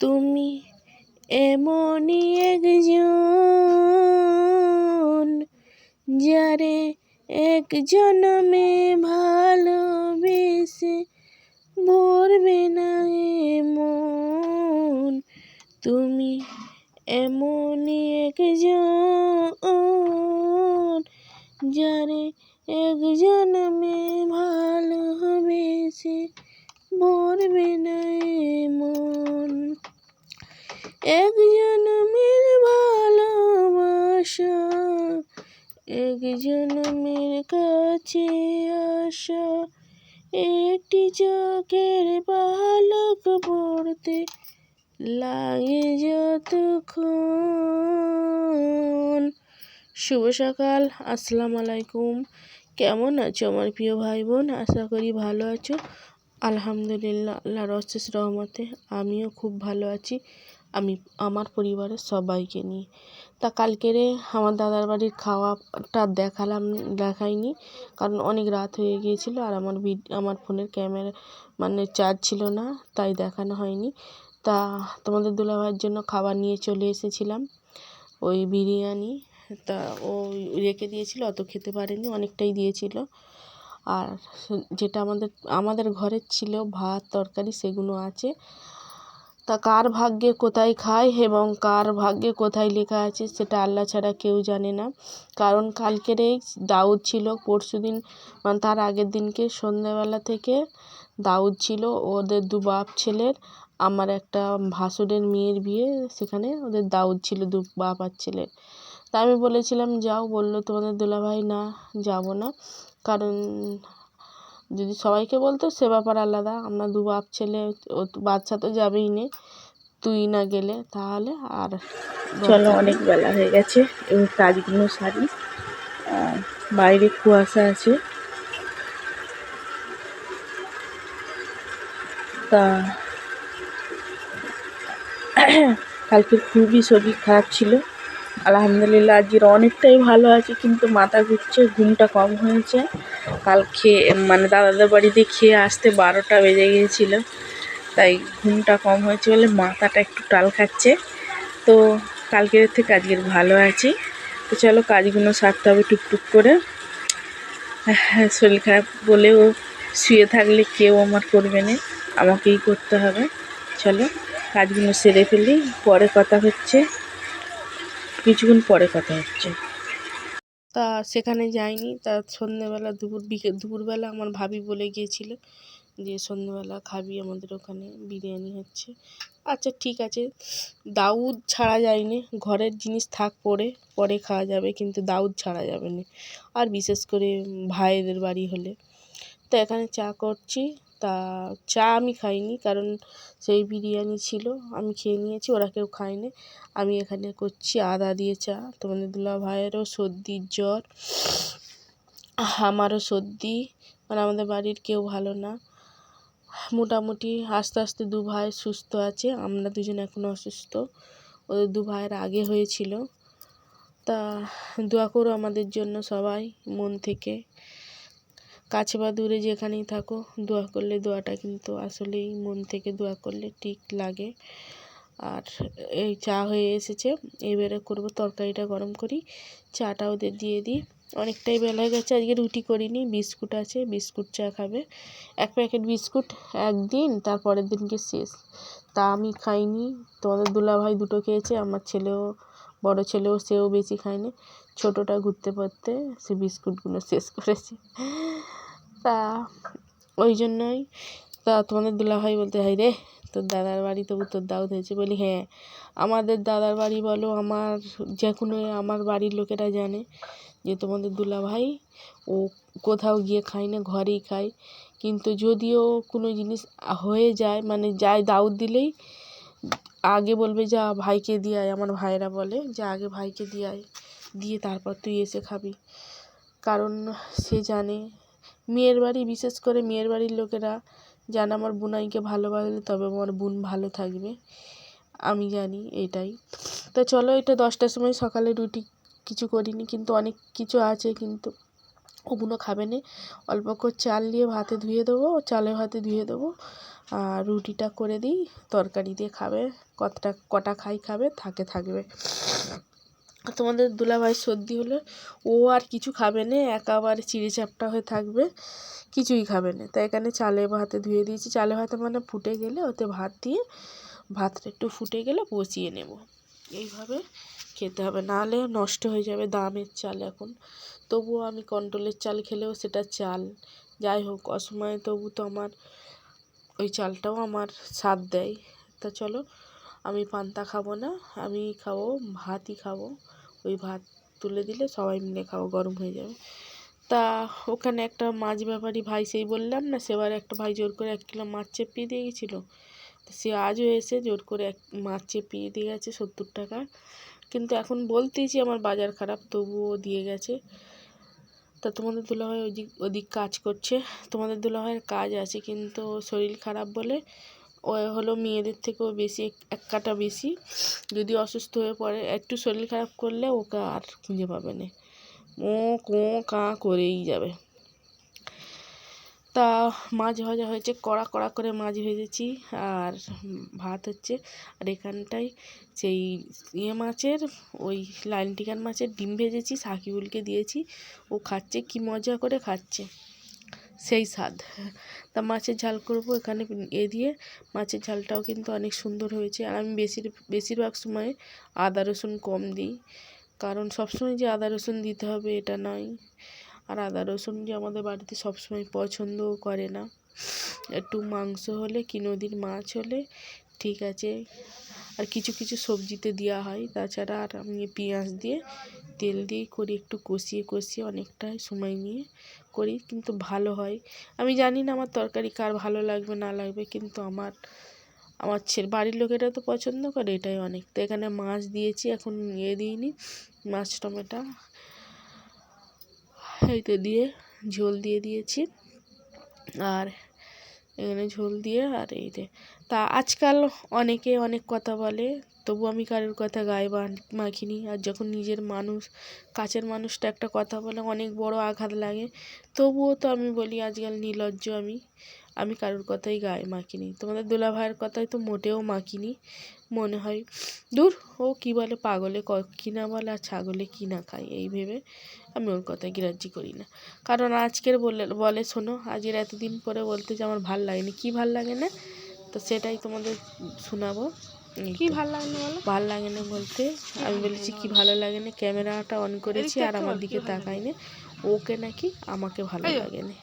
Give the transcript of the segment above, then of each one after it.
তুমি এমনই একজন যারে এক জনমে ভালোবেসে ভরবে না এমন। তুমি এমনই একজন যারে এক জনমে ভালোবেসে ভরবে না এক জনমের ভালোবাসা, এক জনমের কাছে আসা। একটি চোখের পালক পড়তে লাগে যতক্ষণ। শুভ সকাল, আসসালামু আলাইকুম। কেমন আছো আমার প্রিয় ভাই বোন আশা করি ভালো আছো। আলহামদুলিল্লাহ, আল্লাহর অশেষ রহমতে আমিও খুব ভালো আছি। আমি, আমার পরিবারের সবাইকে নিয়ে। তা কালকেরে আমার দাদার বাড়ির খাওয়াটা দেখালাম, দেখাইনি। কারণ অনেক রাত হয়ে গিয়েছিল আর আমার ভিড, আমার ফোনের ক্যামেরা মানে চার্জ ছিল না, তাই দেখানো হয়নি। তা তোমাদের দুলাভাইয়ের জন্য খাবার নিয়ে চলে এসেছিলাম, ওই বিরিয়ানি। তা ও রেখে দিয়েছিল, অত খেতে পারেনি, অনেকটাই দিয়েছিল। আর যেটা আমাদের আমাদের ঘরের ছিল ভাত, তরকারি সেগুলো আছে। তা কার ভাগ্যে কোথায় খায় এবং কার ভাগ্যে কোথায় লেখা আছে সেটা আল্লাহ ছাড়া কেউ জানে না। কারণ কালকের এই দাউদ ছিল, পরশু দিন মানে তার আগের দিনকে সন্ধ্যাবেলা থেকে দাউদ ছিল। ওদের দু বাপ ছেলের, আমার একটা ভাসুরের মেয়ের বিয়ে, সেখানে ওদের দাউদ ছিল, দু বাপ আর ছেলের। তা আমি বলেছিলাম, যাও, বলল, তোমাদের দুলাভাই না, যাব না। কারণ যদি সবাইকে বলতো, সে ব্যাপার আলাদা। আমরা দু বাপ ছেলে, ও বাচ্চা তো যাবেই নে। তুই না গেলে তাহলে আর চলো, অনেক বেলা হয়ে গেছে। এবং কাজগুলো সারি। বাইরে কুয়াশা আছে। তা কালকে খুবই শরীর খারাপ ছিল। আলহামদুলিল্লাহ, আজকের অনেকটাই ভালো আছে, কিন্তু মাথা ঘুরছে, ঘুমটা কম হয়েছে। কাল খেয়ে মানে দাদাদের বাড়িতে খেয়ে আসতে বারোটা বেজে গিয়েছিল। তাই ঘুমটা কম হয়েছে বলে মাথাটা একটু টাল খাচ্ছে। তো কালকের থেকে আজকের ভালো আছি। তো চলো কাজগুলো সারতে হবে টুকটুক করে। শরীর খারাপ বলেও শুয়ে থাকলে কেউ আমার করবে না, আমাকেই করতে হবে। চলো কাজগুলো সেরে ফেলি, পরে কথা হচ্ছে। কিছুক্ষণ পরে কথা হচ্ছে। তা সেখানে যাইনি। তা সন্ধ্যেবেলা দুপুর বিকেল দুপুরবেলা আমার ভাবি বলে গিয়েছিল যে সন্ধ্যেবেলা খাবি আমাদের ওখানে বিরিয়ানি হচ্ছে। আচ্ছা ঠিক আছে। দাউদ ছাড়া যায়নি। ঘরের জিনিস থাক পরে পরে খাওয়া যাবে কিন্তু দাউদ ছাড়া যাবে না। আর বিশেষ করে ভাইদের বাড়ি হলে। তো এখানে চা করছি। তা চা আমি খাইনি, কারণ সেই বিরিয়ানি ছিল, আমি খেয়ে নিয়েছি, ওরা কেউ খায়নি। আমি এখানে করছি আদা দিয়ে চা, তোমাদের দুলা ভাইয়েরও সর্দির জ্বর, আমারও সর্দি মানে আমাদের বাড়ির কেউ ভালো না। মোটামুটি আস্তে আস্তে দু ভাই সুস্থ আছে, আমরা দুজন এখন অসুস্থ। ওদের দু ভাইয়ের আগে হয়েছিল। তা দোয়া করো আমাদের জন্য সবাই, মন থেকে। কাছে বা দূরে যেখানেই থাকো, দোয়া করলে দোয়াটা কিন্তু আসলেই মন থেকে দোয়া করলে ঠিক লাগে। আর এই চা হয়ে এসেছে, এবারে করব তরকারিটা গরম করি চাটা ওদের দিয়ে দিই। অনেকটাই বেলা হয়ে গেছে, আজকে রুটি করিনি, বিস্কুট আছে, বিস্কুট চা খাবে। এক প্যাকেট বিস্কুট একদিন, তারপরের দিনকে শেষ। তা আমি খাইনি, তোমাদের দুলাভাই দুটো খেয়েছে, আমার ছেলেও, বড় ছেলেও সেও বেশি খায়নি। ছোটোটা ঘুরতে পড়তে সে বিস্কুটগুলো শেষ করেছে। তা ওই জন্যই তা তোমাদের দুলাভাই বলতে হয়, রে, তোর দাদার বাড়ি তবু তোর দাউদ হয়েছে বলি হ্যাঁ আমাদের দাদার বাড়ি বলো, আমার যে কোনো আমার বাড়ির লোকেরা জানে যে তোমাদের দুলাভাই ও কোথাও গিয়ে খায় না, ঘরেই খায়। কিন্তু যদিও কোনো জিনিস হয়ে যায় মানে যায় দাউদ দিলেই আগে বলবে, যা ভাইকে দিয়ে আয়। আমার ভাইয়েরা বলে, যে আগে ভাইকে দিয়ে আয়, দিয়ে তারপর তুই এসে খাবি। কারণ সে জানে মেয়ের বাড়ি, বিশেষ করে মেয়ের বাড়ির লোকেরা জানে আমার বোনাইকে ভালোবাসলে তবে আমার বোন ভালো থাকবে। আমি জানি এটাই। তো চলো এটা দশটার সময় সকালে রুটি কিছু করিনি, কিন্তু অনেক কিছু আছে কিন্তু ওগুলো খাবে না। অল্প করে চাল দিয়ে ভাতে ধুয়ে দেবো, চালে ভাতে ধুয়ে দেবো আর রুটিটা করে দিই। তরকারি দিয়ে খাবে, কতটা কটা খাই খাবে, থাকে থাকবে। তোমাদের দুলাভাই সর্দি হলে ও আর কিছু খাবে না, একেবারে চিড়ে চ্যাপ্টা হয়ে থাকবে, কিছুই খাবে না। তাই এখানে চালে ভাতে ধুয়ে দিয়েছি। চালে ভাতে মানে ফুটে গেলে ওতে ভাত দিয়ে ভাতটা একটু ফুটে গেলে বসিয়ে নেব। এইভাবে খেতে হবে, নাহলে নষ্ট হয়ে যাবে দামের চাল এখন। তবুও আমি কন্ট্রোলের চাল খেলেও সেটা চাল। যাই হোক, অসময়ে তবু তো আমার ওই চালটাও আমার স্বাদ দেয়। তা চলো আমি পান্তা খাব না, আমি খাব ভাতই খাব। ওই ভাত তুলে দিলে সবাই মিলে খাব, গরম হয়ে যাবে। তা ওখানে একটা মাছ ব্যাপারী ভাই সেই বললাম না, সেবার একটা ভাই জোর করে এক কিলো মাছ চেপিয়ে দিয়ে গেছিল। সে আজও এসে জোর করে এক মাছ চেপিয়ে দিয়ে গেছে সত্তর টাকা। কিন্তু এখন বলতেইছি আমার বাজার খারাপ, তবুও দিয়ে গেছে। তা তোমাদের দুলাভাই ওদিক ওদিক কাজ করছে। তোমাদের দুলাভাইয়ের কাজ আছে, কিন্তু শরীর খারাপ বলে ও হলো মেয়েদের থেকেও বেশি এক- কাটা বেশি। যদি অসুস্থ হয়ে পড়ে, একটু শরীর খারাপ করলে ওকে আর খুঁজে পাবে না। ও কো, কাঁ করেই যাবে। তা মাছ ভাজা হয়েছে, কড়া কড়া করে মাছ ভেজেছি। আর ভাত হচ্ছে, আর এখানটায় সেই ইয়ে মাছের, ওই লাইন টিকান মাছের ডিম ভেজেছি সাকিবুলকে দিয়েছি। ও খাচ্ছে, কি মজা করে খাচ্ছে। সেই স্বাদ। তা মাছের ঝাল করব এখানে এ দিয়ে। মাছের ঝালটাও কিন্তু অনেক সুন্দর হয়েছে। আর আমি বেশির, বেশিরভাগ সময় আদা রসুন কম দিই। কারণ সবসময় যে আদা রসুন দিতে হবে এটা নয়। আর আদা রসুন যে আমাদের বাড়িতে সবসময় পছন্দও করে না। একটু মাংস হলে কি নদীর মাছ হলে ঠিক আছে। আর কিছু কিছু সবজিতে দেওয়া হয়। তাছাড়া আর আমি পেঁয়াজ দিয়ে তেল দিয়ে করি একটু কষিয়ে কষিয়ে অনেকটাই সময় নিয়ে। করি, কিন্তু ভালো হয়। আমি জানি না আমার তরকারি কার ভালো লাগবে, না লাগবে, কিন্তু আমার আমার ছেলে, বাড়ির লোকেরা তো পছন্দ করে, এটাই অনেক। তো এখানে মাছ দিয়েছি, এখন ইয়ে দিইনি, মাছ, টমেটা এইতে দিয়ে ঝোল দিয়ে দিয়েছি। আর এখানে ঝোল দিয়ে, আর এই যে তা আজকাল অনেকে অনেক কথা বলে, তবু আমি কারোর কথা গায়ে মাখিনি। আর যখন নিজের মানুষ, কাছের মানুষটা একটা কথা বলে, অনেক বড় আঘাত লাগে। তবুও তো আমি বলি, আজকাল নির্লজ্জ আমি। আমি কারোর কথাই গায়ে মাখিনি। তোমাদের দোলা ভাইয়ের কথাই তো মোটেও মাখিনি, মনে হয়। দূর, ও কী বলে, পাগলে ক কী না বলে আর ছাগলে কী না খায়, এই ভেবে আমি ওর কথায় গ্রাহ্য করি না। কারণ আজকের বলে বলে শোনো, আজকের এতদিন পরে বলতে যে আমার ভালো লাগেনি। কী ভালো লাগে না তো সেটাই তোমাদের শোনাবো। কি ভালো লাগে না বলো? ভালো লাগে না বলতে। আমি বলেছি কি ভালো লাগে না ক্যামেরাটা অন করেছি আর আমার দিকে তাকাই না ওকে নাকি আমাকে ভালো লাগে না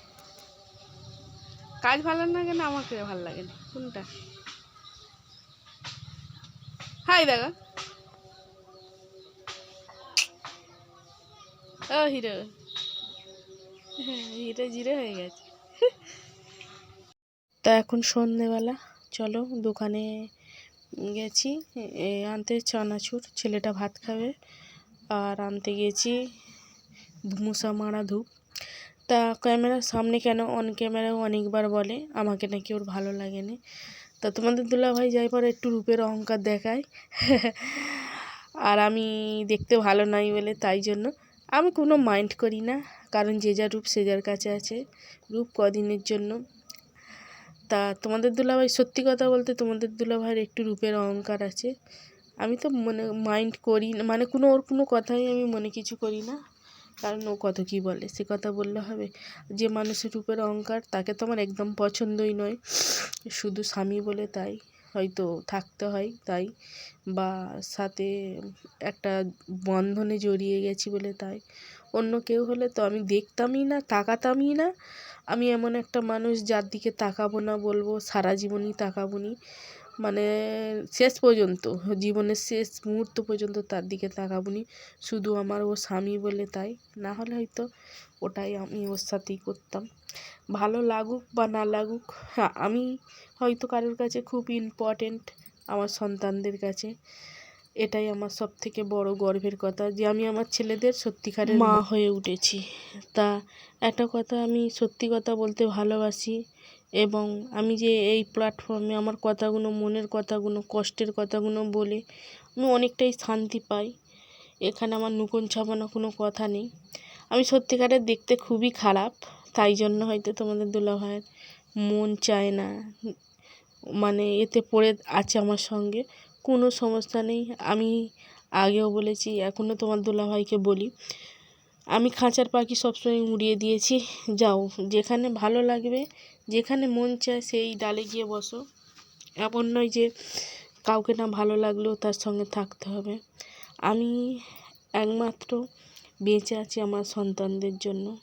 কাজ ভালো লাগে না আমাকে ভালো লাগে না কোনটা? হাই দেখা ও হিরো। হিরো জিরে হয়ে গেছে। তা এখন সন্ধেবেলা। চলো দোকানে গেছি আনতে চানাচুর, ছেলেটা ভাত খাবে। আর আনতে গেছি মশা মারা ধূপ। তা ক্যামেরার সামনে কেন অন ক্যামেরাও অনেকবার বলে, আমাকে নাকি ওর ভালো লাগে না তা তোমাদের দুলাভাই যাই পরে একটু রূপের অহংকার দেখায়। আর আমি দেখতে ভালো নাই বলে তাই জন্য আমি কোনো মাইন্ড করি না। কারণ যে যার রূপ সে যার কাছে আছে। রূপ কদিনের জন্য। তা তোমাদের দুলাভাই, সত্যি কথা বলতে তোমাদের দুলাভাইয়ের একটু রূপের অহংকার আছে। আমি তো মনে মাইন্ড করি না মানে কোনো, ওর কোনো কথাই আমি মনে কিছু করি না। কারণ ও কত কী বলে, সে কথা বললে হবে। যে মানুষের রূপের অহংকার, তাকে তো আমার একদম পছন্দই নয়। শুধু স্বামী বলে তাই। হয়তো থাকতে হয় তাই বা সাথে একটা বন্ধনে জড়িয়ে গেছি বলে তাই। অন্য কেউ হলে তো আমি দেখতামই না, তাকাতামই না। আমি এমন একটা মানুষ যার দিকে তাকাবো না বলব, সারা জীবনই তাকাবো নি। মানে শেষ পর্যন্ত জীবনের শেষ মুহূর্ত পর্যন্ত তার দিকে তাকাবো নি শুধু আমার ও স্বামী বলে তাই। না হলে হয়তো ওটাই আমি ওর সাথেই করতাম। ভালো লাগুক বা না লাগুক হ্যাঁ আমি হয়তো কারোর কাছে খুব ইম্পর্ট্যান্ট আমার সন্তানদের কাছে। এটাই আমার সব থেকে বড় গর্বের কথা যে আমি আমার ছেলেদের সত্যিকারের মা। হয়ে উঠেছি। তা একটা কথা আমি সত্যি কথা বলতে ভালোবাসি। এবং আমি যে এই প্ল্যাটফর্মে আমার কথাগুলো, মনের কথাগুলো, কষ্টের কথাগুলো বলে আমি অনেকটাই শান্তি পাই। এখানে আমার নুকন ছাপানো কোনো কথা নেই। আমি সত্যিকারের দেখতে খুবই খারাপ, তাই জন্য হয়তো তোমাদের দুলাভাইয়ের মন চায় না। মানে এতে পড়ে আছে আমার সঙ্গে, কোনো সমস্যা নেই। আমি আগেও বলেছি এখনও তোমার দুলাভাইকে বলি। আমি খাঁচার পাখি সবসময় উড়িয়ে দিয়েছি। যাও, যেখানে ভালো লাগবে, যেখানে মন চায় সেই ডালে গিয়ে বসো। এমন নয় যে কাউকে না ভালো লাগলেও তার সঙ্গে থাকতে হবে। আমি একমাত্র বেঁচে আছি আমার সন্তানদের জন্য।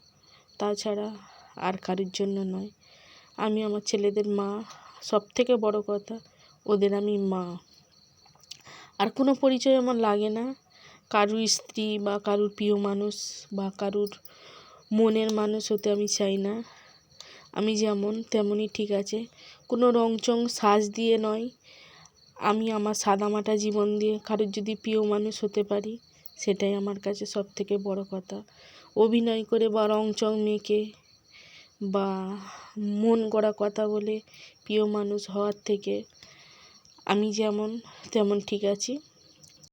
তাছাড়া আর কারোর জন্য নয়। আমি আমার ছেলেদের মা সব থেকে বড় কথা, ওদের আমি মা। আর কোনো পরিচয় আমার লাগে না। কারুর স্ত্রী বা কারুর প্রিয় মানুষ বা কারুর মনের মানুষ হতে আমি চাই না। আমি যেমন, তেমনই ঠিক আছে। কোনো রং চং সাজ দিয়ে নয়। আমি আমার সাদামাটা জীবন দিয়ে কারুর যদি প্রিয় মানুষ হতে পারি, সেটাই আমার কাছে সব থেকে বড় কথা। অভিনয় করে বা রং চং মেখে বা মন গড়া কথা বলে প্রিয় মানুষ হওয়ার থেকে আমি যেমন, তেমন ঠিক আছি।